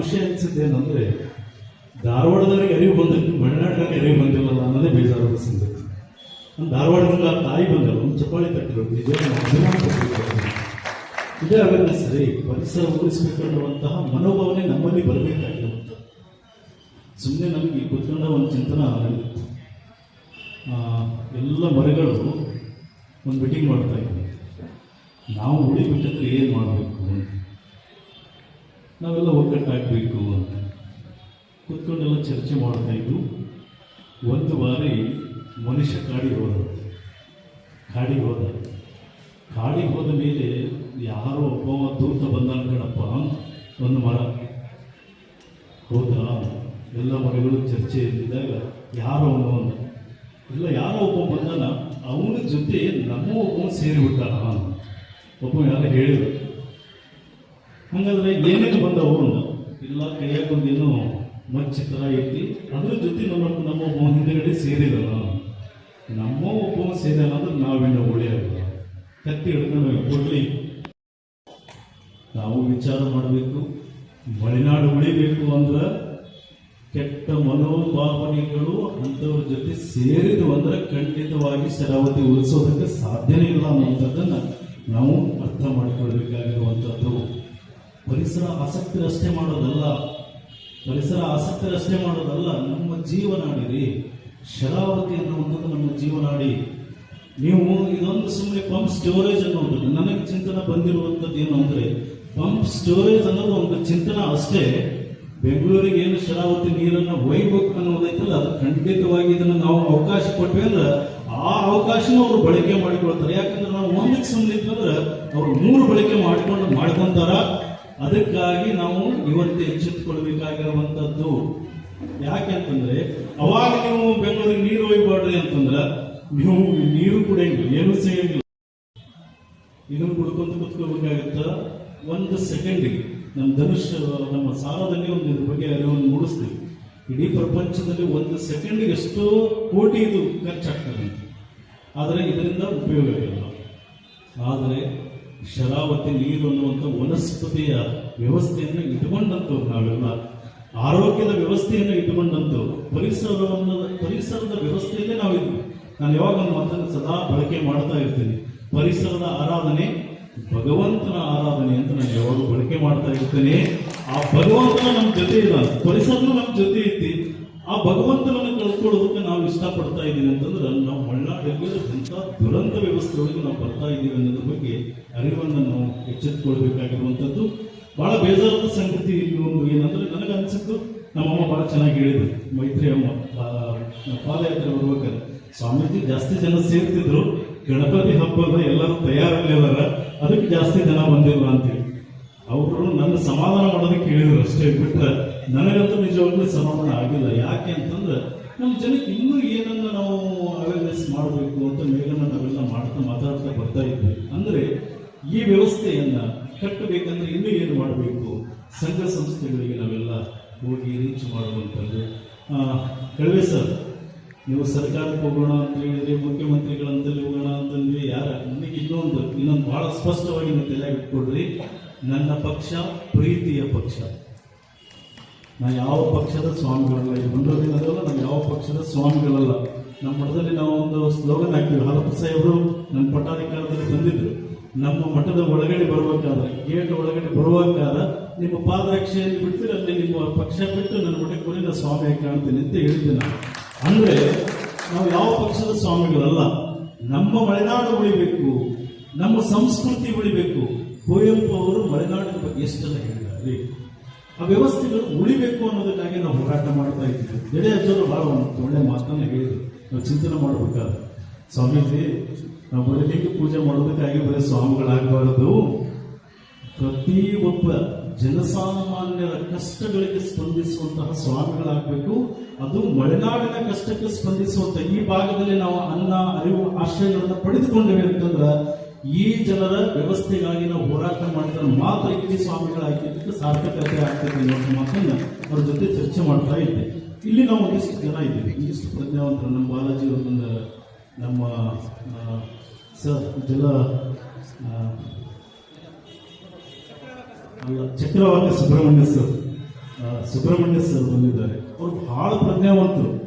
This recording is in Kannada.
ವಿಷಯ ಏನಂದರೆ, ಧಾರವಾಡದವರಿಗೆ ಅರಿವು ಬಂದಿತ್ತು ಮಲೆನಾಡಿನಲ್ಲಿ ಅರಿವು ಬಂದಿಲ್ಲ ಅನ್ನೋದೇ ಬೇಜಾರದ ಸಂಗತಿ ನಾನು ಧಾರವಾಡದಿಂದ ತಾಯಿ ಬಂದರು ಒಂದು ಚಪ್ಪಾಳಿ ತಟ್ಟಿರೋದು. ಇದೇ ಆಗುತ್ತೆ ಸರಿ, ಪರಿಸರ ಉಳಿಸ್ಬೇಕನ್ನುವಂತಹ ಮನೋಭಾವನೆ ನಮ್ಮಲ್ಲಿ ಬರಬೇಕಾಗಿರುವಂಥ ಸುಮ್ಮನೆ ನಮಗೆ ಕುತ್ಕೊಂಡ ಒಂದು ಚಿಂತನ ಎಲ್ಲ ಮರಗಳು ಒಂದು ಮೀಟಿಂಗ್ ಮಾಡ್ತಾ ಇದ್ದೀವಿ ನಾವು ಉಳಿಬೇಕಂದ್ರೆ ಏನು ಮಾಡಬೇಕು? ನಾವೆಲ್ಲ ಒಗ್ಗಟ್ಟಾಗಬೇಕು ಅಂತ. ಕೂತ್ಕೊಂಡೆಲ್ಲ ಚರ್ಚೆ ಮಾಡ್ತಾ ಇದ್ದು ಒಂದು ಬಾರಿ ಮನುಷ್ಯ ಕಾಡಿಗೆ ಹೋದ. ಕಾಡಿಗೆ ಹೋದ. ಕಾಡಿಗೆ ಹೋದ ಮೇಲೆ ಯಾರೋ ಒಬ್ಬ ದೂತ ಬಂದಾನ ಕಣಪ್ಪ. ಒಂದು ಮರ. ಹೌದಾ? ಎಲ್ಲ ಮರಗಳು ಚರ್ಚೆಯಲ್ಲಿದ್ದಾಗ ಯಾರೋ ಅವನು ಅಂದ ಇಲ್ಲ, ಯಾರೋ ಒಬ್ಬ ಬಂದಾನ, ಅವನ ಜೊತೆ ನಮ್ಮ ಒಬ್ಬ ಸೇರಿಬಿಟ್ಟ ಒಬ್ಬ ಯಾರೋ ಹೇಳಿದ್ರು. ಹಂಗಾದ್ರೆ ಏನೇನು ಬಂದವು ಇಲ್ಲ ಕೈಯಾಗ ಒಂದೇನು ಮಚ್ಚಿ ಥರ ಐತಿ ಅದ್ರ ಜೊತೆ ನಮ್ಮ ನಮ್ಮ ಒಬ್ಬ ಹಿಂದೆಗಡೆ ಸೇರಿದಲ್ಲ ನಮ್ಮ ಒಬ್ಬ ಸೇರಿಲ್ಲ ಅಂದ್ರೆ ನಾವಿನ್ನ ಉಳಿಯೋಲ್ಲ ಕತ್ತಿ ಹಿಡ್ಕೊಂಡು ಕೊಡ್ಲಿ. ನಾವು ವಿಚಾರ ಮಾಡಬೇಕು. ಮಲೆನಾಡು ಉಳಿಬೇಕು ಅಂದ್ರೆ ಕೆಟ್ಟ ಮನೋಭಾವನೆಗಳು ಅಂಥವ್ರ ಜೊತೆ ಸೇರಿದ್ವು ಅಂದ್ರೆ ಖಂಡಿತವಾಗಿ ಶರಾವತಿ ಉಳಿಸೋದಕ್ಕೆ ಸಾಧ್ಯನೇ ಇಲ್ಲ ಅನ್ನುವಂಥದ್ದನ್ನ ನಾವು ಪರಿಸರ ಆಸಕ್ತಿ ರಷ್ಟೇ ಮಾಡೋದಲ್ಲ. ಪರಿಸರ ಆಸಕ್ತಿ ರಷ್ಟೇ ಮಾಡೋದಲ್ಲ. ನಮ್ಮ ಜೀವನಾಡಿ ರೀ ಶರಾವತಿ ಅನ್ನುವಂಥದ್ದು ನಮ್ಮ ಜೀವನಾಡಿ ನೀವು ಇದೊಂದು ಸುಮ್ಮನೆ ಪಂಪ್ ಸ್ಟೋರೇಜ್ ಅನ್ನೋದು ನನಗೆ ಚಿಂತನೆ ಬಂದಿರುವಂಥದ್ದು ಏನು ಅಂದ್ರೆ, ಪಂಪ್ ಸ್ಟೋರೇಜ್ ಅನ್ನೋದು ಒಂದು ಚಿಂತನೆ ಅಷ್ಟೇ. ಬೆಂಗಳೂರಿಗೆ ಏನು ಶರಾವತಿ ನೀರನ್ನು ಒಯ್ಬೇಕು ಅನ್ನೋದೈತಲ್ಲ, ಅದು ಖಂಡಿತವಾಗಿ ಇದನ್ನು ನಾವು ಅವಕಾಶ ಕೊಟ್ವಿ ಅಂದ್ರೆ, ಆ ಅವಕಾಶನೂ ಅವರು ಬಳಕೆ ಮಾಡಿಕೊಳ್ತಾರೆ. ಯಾಕಂದ್ರೆ ನಾವು ಒಂದಕ್ಕೆ ಸುಮ್ಮನೆ ಅಂದ್ರೆ, ಅವರು ಮೂರು ಬಳಕೆ ಮಾಡಿಕೊಂಡು ಮಾಡ್ಕೊಂತಾರ. ಅದಕ್ಕಾಗಿ ನಾವು ಇವತ್ತು ಯಾಕೆ ಅಂತಂದ್ರೆ, ಅವಾಗ ನೀವು ಬೆಂಗಳೂರಿಗೆ ನೀರು ಒಯ್ಬಾರ್ದ್ರಿ ಅಂತಂದ್ರೆ, ನೀವು ನೀರು ಕುಡಿಯಂಗಿಲ್ಲ ಏನು ಸಿಗಂಗಿಲ್ಲ ಇದನ್ನು ಕುಡ್ಕೊಂತ ಕುತ್ಕೋಬೇಕಾಗತ್ತ ಒಂದು ಸೆಕೆಂಡಿಗೆ. ನಮ್ಮ ಧನುಷ್, ನಮ್ಮ ಸಾಲದಲ್ಲಿ ಒಂದು ಇದ್ರ ಬಗ್ಗೆ ಅರಿವನ್ನು ಮೂಡಿಸ್ತೀವಿ ಇಡೀ ಪ್ರಪಂಚದಲ್ಲಿ ಒಂದು ಸೆಕೆಂಡಿಗೆ ಎಷ್ಟೋ ಕೋಟಿ ಇದು ಖರ್ಚಾಗ್ತದೆ ಆದರೆ ಇದರಿಂದ ಉಪಯೋಗ ಇಲ್ಲ. ಆದರೆ ಶರಾವತಿ ನೀರು ಅನ್ನುವಂಥ ವನಸ್ಪತಿಯ ವ್ಯವಸ್ಥೆಯನ್ನು ಇಟ್ಕೊಂಡಂಥವ್ರು ನಾವೆಲ್ಲ. ಆರೋಗ್ಯದ ವ್ಯವಸ್ಥೆಯನ್ನು ಇಟ್ಟುಕೊಂಡಂತ ಪರಿಸರವನ್ನು, ಪರಿಸರದ ವ್ಯವಸ್ಥೆಯಲ್ಲೇ ನಾವಿದ್ವಿ. ನಾನು ಯಾವಾಗ ಒಂದು ಮಾತನ್ನು ಸದಾ ಬಳಕೆ ಮಾಡ್ತಾ ಇರ್ತೀನಿ. ಪರಿಸರದ ಆರಾಧನೆ, ಭಗವಂತನ ಆರಾಧನೆ ಅಂತ ನಾನು ಯಾವಾಗ ಬಳಕೆ ಮಾಡ್ತಾ ಇರ್ತೇನೆ. ಆ ಭಗವಂತನ ನಮ್ಮ ಜೊತೆ ಇಲ್ಲ. ಪರಿಸರನು ನಮ್ಮ ಜೊತೆ ಐತಿ. ಆ ಭಗವಂತನನ್ನು ಕಳ್ಕೊಳ್ಳೋದಕ್ಕೆ ನಾವು ಇಷ್ಟಪಡ್ತಾ ಇದ್ದೀನಿ ಅಂತಂದ್ರೆ ನಾವು ಮಲೆನಾಡಿಗೆ ಇಂಥ ದುರಂತ ವ್ಯವಸ್ಥೆ ಒಳಗೆ ನಾವು ಬರ್ತಾ ಇದ್ದೀವಿ ಅನ್ನೋದ್ರ ಬಗ್ಗೆ ಅರಿವನ್ನು ನಾವು ಎಚ್ಚೆತ್ತುಕೊಳ್ಬೇಕಾಗಿರುವಂಥದ್ದು. ಬಹಳ ಬೇಜಾರದ ಸಂಗತಿ ಒಂದು ಏನಂದ್ರೆ ನನಗೆ ಅನ್ಸಿದ್ದು ನಮ್ಮಮ್ಮ ಬಹಳ ಚೆನ್ನಾಗಿ ಹೇಳಿದ್ರು. ಮೈತ್ರಿ ಅಮ್ಮ ಪಾದಯಾತ್ರೆ ಬರ್ಬೇಕಾದ್ರೆ. ಸ್ವಾಮೀಜಿ ಜಾಸ್ತಿ ಜನ ಸೇರ್ತಿದ್ರು. ಗಣಪತಿ ಹಬ್ಬದ ಎಲ್ಲರೂ ತಯಾರಲ್ಲಿ ಅದಾರ ಅದಕ್ಕೆ ಜಾಸ್ತಿ ಜನ ಬಂದಿಲ್ಲ ಅಂತೇಳಿ. ಅವರು ನನ್ನ ಸಮಾಧಾನ ಮಾಡೋದಕ್ಕೆ ಹೇಳಿದ್ರು ಅಷ್ಟೇ ಬಿಟ್ರೆ ನನಗಂತೂ ನಿಜವಾಗ್ಲೂ ಸಮಾಧಾನ ಆಗಿಲ್ಲ. ಯಾಕೆ ಅಂತಂದ್ರೆ ನಮ್ಮ ಜನಕ್ಕೆ ಇನ್ನೂ ಅವೇರ್ನೆಸ್ ಮಾಡಬೇಕು ಅಂತ ಮೇಲನ್ನ ನಾವೆಲ್ಲ ಮಾಡ್ತಾ ಮಾತಾಡ್ತಾ ಬರ್ತಾ ಇದ್ವಿ. ಅಂದ್ರೆ ಈ ವ್ಯವಸ್ಥೆಯನ್ನ ಕಟ್ಟಬೇಕಂದ್ರೆ ಇನ್ನೂ ಏನು ಮಾಡಬೇಕು? ಸಂಘ ಸಂಸ್ಥೆಗಳಿಗೆ ನಾವೆಲ್ಲ ಹೋಗಿ ರೀಚ್ ಮಾಡುವಂಥದ್ದು. ಕಳವೆ ಸರ್, ನೀವು ಸರ್ಕಾರಕ್ಕೆ ಹೋಗೋಣ ಅಂತ ಹೇಳಿದ್ರೆ, ಮುಖ್ಯಮಂತ್ರಿಗಳಂತಲ್ಲಿ ಹೋಗೋಣ ಅಂತಂದ್ರೆ ಯಾರ ನನಗೆ ಇನ್ನೊಂದು ಇನ್ನೊಂದು ಬಹಳ ಸ್ಪಷ್ಟವಾಗಿ ನೀವು ತಲೆ ಇಟ್ಕೊಡ್ರಿ ನನ್ನ ಪಕ್ಷ, ಪ್ರೀತಿಯ ಪಕ್ಷ. ನಾ ಯಾವ ಪಕ್ಷದ ಸ್ವಾಮಿಗಳಲ್ಲ ಈ ಬಂದೋದಿನದಲ್ಲ ನಾವು ಯಾವ ಪಕ್ಷದ ಸ್ವಾಮಿಗಳಲ್ಲ. ನಮ್ಮ ಮಠದಲ್ಲಿ ನಾವು ಒಂದು ಸ್ಲೋಗನ್ ಹಾಕ್ತೀವಿ. ಹಾಲಪ್ಪ ಸಾಹೇಬರು ನನ್ನ ಪಟ್ಟಾಧಿಕಾರದಲ್ಲಿ ಬಂದಿದ್ರು. ನಮ್ಮ ಮಠದ ಒಳಗಡೆ ಬರ್ಬೇಕಾದ್ರೆ ಗೇಟ್ ಒಳಗಡೆ ಬರುವಾಗ ನಿಮ್ಮ ಪಾದರಕ್ಷೆಯಲ್ಲಿ ಬಿಡ್ತೀರ ಅಲ್ಲಿ ನಿಮ್ಮ ಪಕ್ಷ ಬಿಟ್ಟು ನನ್ನ ಮಠಕ್ಕೆ ಬರೀ ಸ್ವಾಮಿ ಕಾಣ್ತೀನಿ ಅಂತ ಹೇಳ್ತೀನಿ ಅಂದ್ರೆ ನಾವು ಯಾವ ಪಕ್ಷದ ಸ್ವಾಮಿಗಳಲ್ಲ, ನಮ್ಮ ಮಲೆನಾಡು ಉಳಿಬೇಕು, ನಮ್ಮ ಸಂಸ್ಕೃತಿ ಉಳಿಬೇಕು. ಕುವೆಂಪು ಅವರು ಮಲೆನಾಡಿನ ಬಗ್ಗೆ ಎಷ್ಟೆಲ್ಲ ಹೇಳಿದ್ದಾರೆ. ಆ ವ್ಯವಸ್ಥೆಗಳು ಉಳಿಬೇಕು ಅನ್ನೋದಕ್ಕಾಗಿ ನಾವು ಹೋರಾಟ ಮಾಡ್ತಾ ಇದ್ದೀವಿ. ಎಡೆ ಅಜ್ಜರು ಬಹಳ ಒಂದು ಒಳ್ಳೆ ಮಾತನ್ನ ಹೇಳಿದ್ರು. ನಾವು ಚಿಂತನೆ ಮಾಡಬೇಕಾದ್ರೆ. ಸ್ವಾಮೀಜಿ, ನಾವು ಬರಲಿಕ್ಕೆ ಪೂಜೆ ಮಾಡೋದಕ್ಕಾಗಿ ಬರೀ ಸ್ವಾಮಿಗಳಾಗಬಾರದು. ಪ್ರತಿ ಒಬ್ಬ ಜನಸಾಮಾನ್ಯರ ಕಷ್ಟಗಳಿಗೆ ಸ್ಪಂದಿಸುವಂತಹ ಸ್ವಾಮಿಗಳಾಗಬೇಕು. ಅದು ಮಲೆನಾಡಿನ ಕಷ್ಟಕ್ಕೆ ಸ್ಪಂದಿಸುವಂತಹ ಈ ಭಾಗದಲ್ಲಿ ನಾವು ಅನ್ನ, ಅರಿವು, ಆಶ್ರಯಗಳನ್ನು ಪಡೆದುಕೊಂಡಿವೆ ಅಂತಂದ್ರೆ ಈ ಜನರ ವ್ಯವಸ್ಥೆಗಾಗಿ ನಾವು ಹೋರಾಟ ಮಾಡಿದ್ರೆ ಮಾತ್ರ ಇಲ್ಲಿ ಸ್ವಾಮಿಗಳಾಗಿದ್ದಕ್ಕೆ ಸಾರ್ಥಕತೆ ಆಗ್ತದೆ ಅನ್ನೋ ಮಾತನ್ನ ಅವ್ರ ಜೊತೆ ಚರ್ಚೆ ಮಾಡ್ತಾ ಇದ್ದೆ. ಇಲ್ಲಿ ನಾವು ಒಂದಿಷ್ಟು ಜನ ಇದ್ದೀವಿ. ಒಂದಿಷ್ಟು ಪ್ರಜ್ಞಾವಂತರು. ನಮ್ಮ ಬಾಲಾಜಿ ಅವರೊಂದು ನಮ್ಮ ಸರ್, ಜಲ ಅಲ್ಲ ಸುಬ್ರಹ್ಮಣ್ಯ ಸರ್. ಸುಬ್ರಹ್ಮಣ್ಯ ಸರ್ ಬಂದಿದ್ದಾರೆ. ಅವರು ಬಹಳ ಪ್ರಜ್ಞಾವಂತರು.